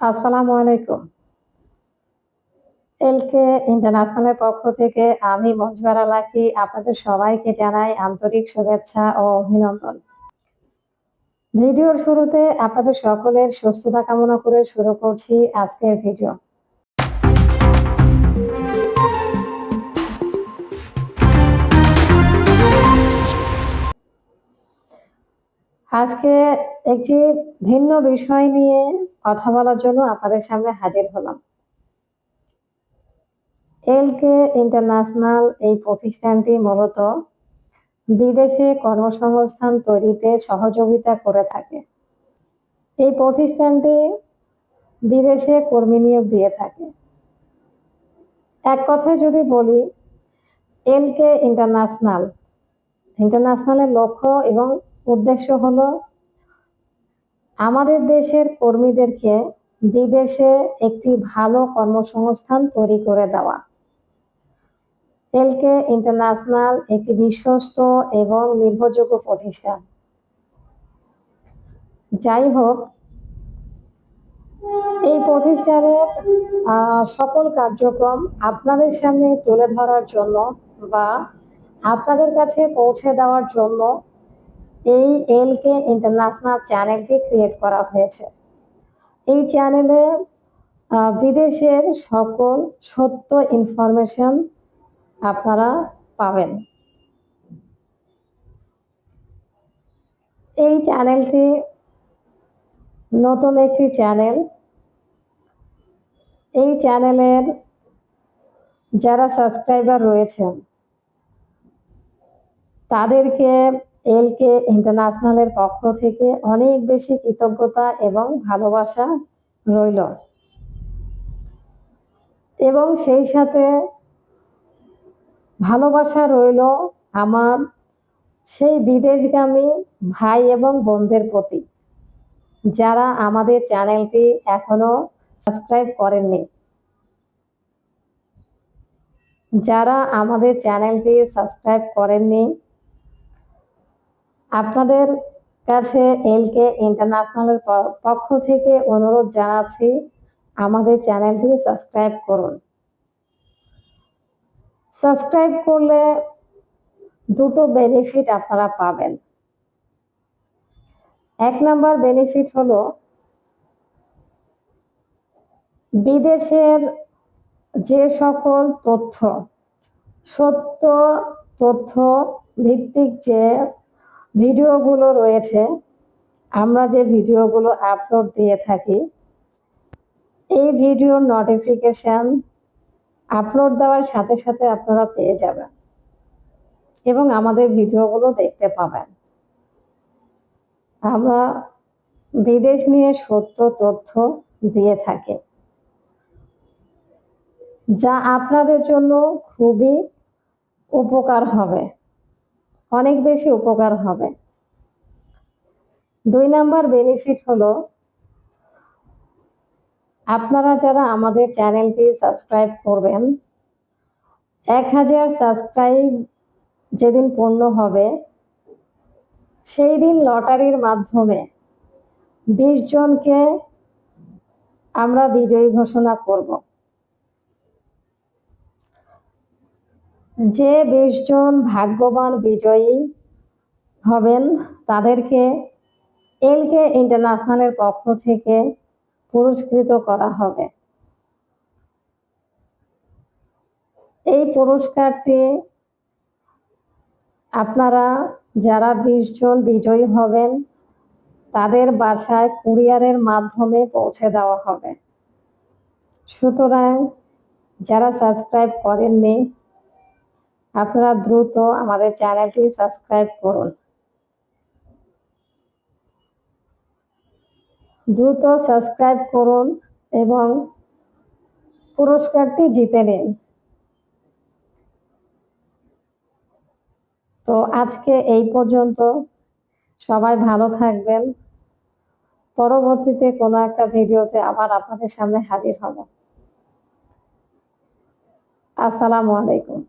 আসসালামু আলাইকুম। এলকে ইন্টারন্যাশনালের পক্ষ থেকে আমি মঞ্জুয়ারা লাকি, আপনাদের সবাইকে জানাই আন্তরিক শুভেচ্ছা ও অভিনন্দন। ভিডিওর শুরুতে আপনাদের সকলের সুস্থতা কামনা করে শুরু করছি আজকের ভিডিও। আজকে একটি ভিন্ন বিষয় নিয়ে কথা বলার জন্য আপনাদের সামনে হাজির হলাম। এলকে ইন্টারন্যাশনাল এই প্রতিষ্ঠানটি মূলত বিদেশে কর্মসংস্থান তৈরিতে সহযোগিতা করে থাকে। এই প্রতিষ্ঠানটি বিদেশে কর্মী নিয়োগ দিয়ে থাকে। এক কথায় যদি বলি এলকে ইন্টারন্যাশনাল ইন্টারন্যাশনালের লক্ষ্য এবং উদ্দেশ্য হলো, আমাদের দেশের কর্মীদেরকে বিদেশে একটি ভালো কর্মসংস্থান তৈরি করে দেওয়া। এলকে ইন্টারন্যাশনাল একটি বিশ্বস্ত এবং নির্ভরযোগ্য প্রতিষ্ঠান। যাই হোক, এই প্রতিষ্ঠানের সকল কার্যক্রম আপনাদের সামনে তুলে ধরার জন্য বা আপনাদের কাছে পৌঁছে দেওয়ার জন্য এই এল কে ইন্টারন্যাশনাল চ্যানেলটি ক্রিয়েট করা হয়েছে। এই চ্যানেলে বিদেশের সকল সত্য ইনফরমেশন আপনারা পাবেন। এই চ্যানেলটি নতুন একটি চ্যানেল এই চ্যানেলের যারা সাবস্ক্রাইবার রয়েছেন, তাদেরকে এলকে ইন্টারন্যাশনালের পক্ষ থেকে অনেক বেশি কৃতজ্ঞতা এবং ভালোবাসা রইল। এবং সেই সাথে ভালোবাসা রইল আমার সেই বিদেশগামী ভাই এবং বোনদের প্রতি, যারা আমাদের চ্যানেলটি এখনও সাবস্ক্রাইব করেননি। যারা আমাদের চ্যানেলটি সাবস্ক্রাইব করেননি আপনাদের কাছে এলকে ইন্টারন্যাশনালের পক্ষ থেকে অনুরোধ জানাচ্ছি, আমাদের চ্যানেলটি সাবস্ক্রাইব করুন। সাবস্ক্রাইব করলে দুটো বেনিফিট আপনারা পাবেন। এক নাম্বার বেনিফিট হলো, বিদেশের যে সকল তথ্য, সত্য তথ্য ভিত্তিক যে ভিডিওগুলো রয়েছে। আমরা যে ভিডিওগুলো আপলোড দিয়ে থাকি, এই ভিডিওর নোটিফিকেশান আপলোড দেওয়ার সাথে সাথে আপনারা পেয়ে যাবেন এবং আমাদের ভিডিওগুলো দেখতে পাবেন। আমরা বিদেশ নিয়ে সত্য তথ্য দিয়ে থাকি, যা আপনাদের জন্য খুবই উপকার হবে। অনেক বেশি উপকার হবে। দুই নাম্বার বেনিফিট হলো, আপনারা যারা আমাদের চ্যানেলটি সাবস্ক্রাইব করবেন, এক হাজার সাবস্ক্রাইব যেদিন পূর্ণ হবে, সেই দিন লটারির মাধ্যমে বিশ জনকে আমরা বিজয়ী ঘোষণা করব। যে বিশ জন ভাগ্যবান বিজয়ী হবেন, তাদেরকে এলকে ইন্টারন্যাশনালের পক্ষ থেকে পুরস্কৃত করা হবে। এই পুরস্কারটি আপনারা যারা বিশ জন বিজয়ী হবেন, তাদের বাসায় কুরিয়ারের মাধ্যমে পৌঁছে দেওয়া হবে। সুতরাং যারা সাবস্ক্রাইব করেননি আপনারা দ্রুত আমাদের চ্যানেলটি সাবস্ক্রাইব করুন। দ্রুত সাবস্ক্রাইব করুন এবং পুরস্কারটি জিতে নিন। তো আজকে এই পর্যন্ত। সবাই ভালো থাকবেন। পরবর্তীতে কোনো একটা ভিডিওতে আবার আপনাদের সামনে হাজির হব। আসসালামু আলাইকুম।